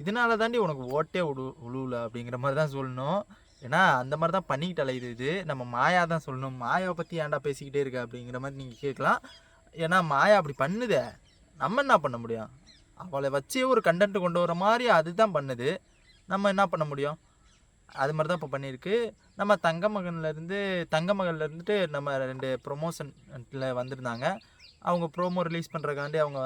இதனால தாண்டி உனக்கு ஓட்டே உழு உழுவுல அப்படிங்கிற மாதிரி தான் சொல்லணும். ஏன்னா அந்த மாதிரி தான் பண்ணிக்கிட்டு அலையுது இது. நம்ம மாயா தான் சொல்லணும். மாயாவை பற்றி ஏன்டா பேசிக்கிட்டே இருக்க அப்படிங்கிற மாதிரி நீங்கள் கேட்கலாம். ஏன்னா மாயா அப்படி பண்ணுதே. நம்ம என்ன பண்ண முடியும்? அவளை வச்சே ஒரு கண்டென்ட் கொண்டு வர மாதிரி அதுதான் பண்ணுது. நம்ம என்ன பண்ண முடியும்? அது மாதிரி தான் இப்போ பண்ணியிருக்கு. நம்ம தங்க மகன்லேருந்து தங்க இருந்துட்டு நம்ம ரெண்டு ப்ரொமோஷனில் வந்திருந்தாங்க. அவங்க ப்ரோமோ ரிலீஸ் பண்ணுறக்காண்டி அவங்க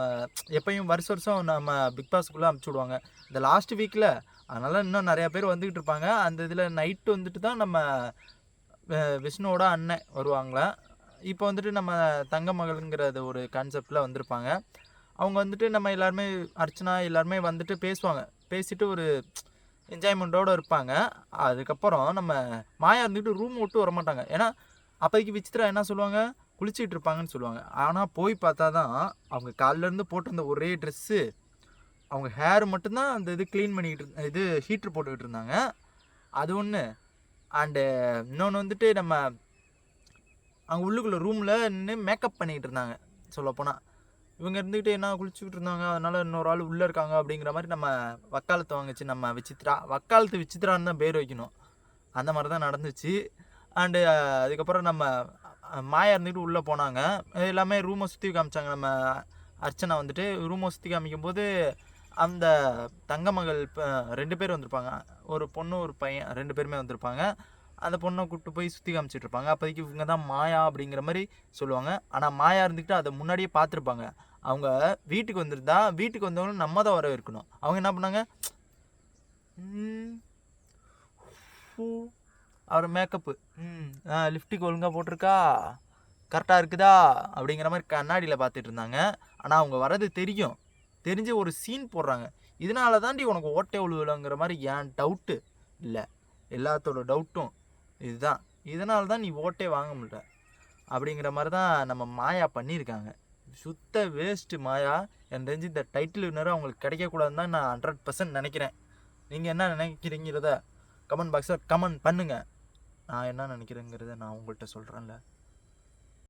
எப்பயும் வருஷ வருஷம் நம்ம பிக் பாஸ்க்குள்ளே அமுச்சு விடுவாங்க. இந்த லாஸ்ட் வீக்கில் அதனால் இன்னும் நிறையா பேர் வந்துக்கிட்டு இருப்பாங்க. அந்த இதில் நைட்டு வந்துட்டு தான் நம்ம விஷ்ணுவோட அண்ணன் வருவாங்களா. இப்போ வந்துட்டு நம்ம தங்க மகள்ங்கிறது ஒரு கான்செப்டில் வந்திருப்பாங்க. அவங்க வந்துட்டு நம்ம எல்லாருமே அர்ச்சனா எல்லாருமே வந்துட்டு பேசுவாங்க. பேசிட்டு ஒரு என்ஜாய்மெண்ட்டோடு இருப்பாங்க. அதுக்கப்புறம் நம்ம மாயா இருந்துட்டு ரூம் விட்டு வர மாட்டாங்க ஏன்னா அப்போதைக்கு விசித்ரா என்ன சொல்லுவாங்க? குளிச்சுட்டு இருப்பாங்கன்னு சொல்லுவாங்க. ஆனால் போய் பார்த்தா தான் அவங்க காலிலேருந்து போட்டிருந்த ஒரே ட்ரெஸ்ஸு அவங்க ஹேர் மட்டும்தான் அந்த இது க்ளீன் பண்ணிக்கிட்டு இது ஹீட்ரு போட்டுக்கிட்டு இருந்தாங்க. அது ஒன்று அண்டு இன்னொன்று வந்துட்டு நம்ம அங்கே உள்ளுக்குள்ளே ரூமில் நின்று மேக்கப் பண்ணிக்கிட்டு இருந்தாங்க சொல்லப்போனால் இவங்க இருந்துக்கிட்டு என்ன குளிச்சுக்கிட்டு இருந்தாங்க? அதனால் இன்னொரு ஆள் உள்ளே இருக்காங்க அப்படிங்கிற மாதிரி நம்ம வக்காலத்தை வாங்குச்சு நம்ம விசித்ரா. வக்காலத்து விசித்ரான்னு தான் பேர் வைக்கணும். அந்த மாதிரி தான் நடந்துச்சு. அண்டு அதுக்கப்புறம் நம்ம மாயா இருந்துக்கிட்டு உள்ளே போனாங்க. எல்லாமே ரூமை சுற்றி காமிச்சாங்க. நம்ம அர்ச்சனா வந்துட்டு ரூமை சுற்றி காமிக்கும்போது அந்த தங்க மகள் இப்போ ரெண்டு பேர் வந்திருப்பாங்க. ஒரு பொண்ணு ஒரு பையன் ரெண்டு பேருமே வந்திருப்பாங்க. அந்த பொண்ணை கூப்பிட்டு போய் சுற்றி காமிச்சிட்டு இருப்பாங்க. அப்போதைக்கு இவங்க தான் மாயா அப்படிங்கிற மாதிரி சொல்லுவாங்க. ஆனால் மாயா இருந்துக்கிட்டு அதை முன்னாடியே பார்த்துருப்பாங்க. அவங்க வீட்டுக்கு வந்திருந்தா வீட்டுக்கு வந்தவங்களும் நம்ம தான் வரவேற்கணும். இருக்கணும் அவங்க என்ன பண்ணாங்க? அவர் மேக்கப்பு லிப்டிக் ஒழுங்காக போட்டிருக்கா? கரெக்டாக இருக்குதா? அப்படிங்கிற மாதிரி கண்ணாடியில் பார்த்துட்டு இருந்தாங்க. ஆனால் அவங்க வர்றது தெரியும். தெரிஞ்சு ஒரு சீன் போடுறாங்க. இதனால தாண்டி உனக்கு ஓட்டை விழுவலங்கிற மாதிரி ஏன் டவுட்டு இல்லை. எல்லாத்தோட டவுட்டும் இதுதான். இதனால தான் நீ ஓட்டே வாங்க முடியல. அப்படிங்கிற மாதிரி தான் நம்ம மாயா பண்ணியிருக்காங்க. சுத்த வேஸ்ட்டு மாயா. எனக்கு தெரிஞ்சு இந்த டைட்டில் வின்னர் அவங்களுக்கு கிடைக்கக்கூடாதுன்னு தான் நான் ஹண்ட்ரட் பர்சன்ட் நினைக்கிறேன். நீங்கள் என்ன நினைக்கிறீங்கிறத கமெண்ட் பாக்ஸில் கமெண்ட் பண்ணுங்கள் நான் என்ன நினைக்கிறேங்கிறத நான் உங்கள்கிட்ட சொல்கிறேன்ல